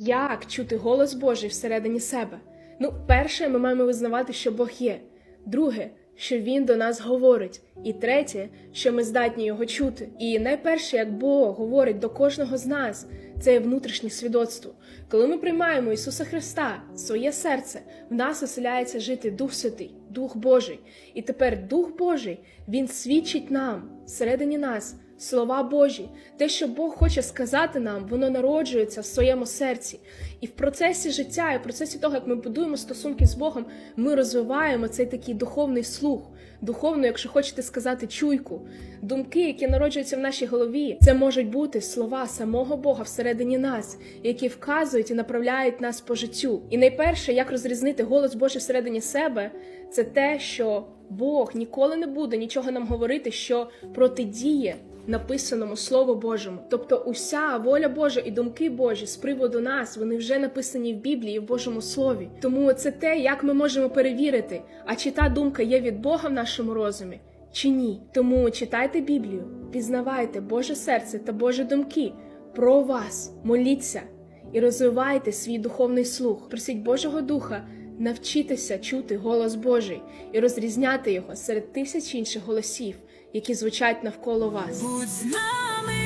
Як чути голос Божий всередині себе? Ну, перше, ми маємо визнавати, що Бог є. Друге, що Він до нас говорить. І третє, що ми здатні його чути. І найперше, як Бог говорить до кожного з нас, це є внутрішнє свідоцтво. Коли ми приймаємо Ісуса Христа, своє серце, в нас оселяється жити Дух Святий, Дух Божий. І тепер Дух Божий Він свідчить нам всередині нас. Слова Божі, те, що Бог хоче сказати нам, воно народжується в своєму серці. І в процесі життя, і в процесі того, як ми будуємо стосунки з Богом, ми розвиваємо цей такий духовний слух, духовну, якщо хочете сказати, чуйку. Думки, які народжуються в нашій голові, це можуть бути слова самого Бога всередині нас, які вказують і направляють нас по життю. І найперше, як розрізнити голос Божий всередині себе, це те, що Бог ніколи не буде нічого нам говорити, що протидіє написаному Слову Божому. Тобто, уся воля Божа і думки Божі з приводу нас вони вже написані в Біблії, в Божому Слові. Тому це те, як ми можемо перевірити, а чи та думка є від Бога в нашому розумі, чи ні. Тому читайте Біблію, пізнавайте Боже серце та Божі думки про вас, моліться і розвивайте свій духовний слух. Просіть Божого Духа. Навчитися чути голос Божий і розрізняти його серед тисяч інших голосів, які звучать навколо вас. Будь з нами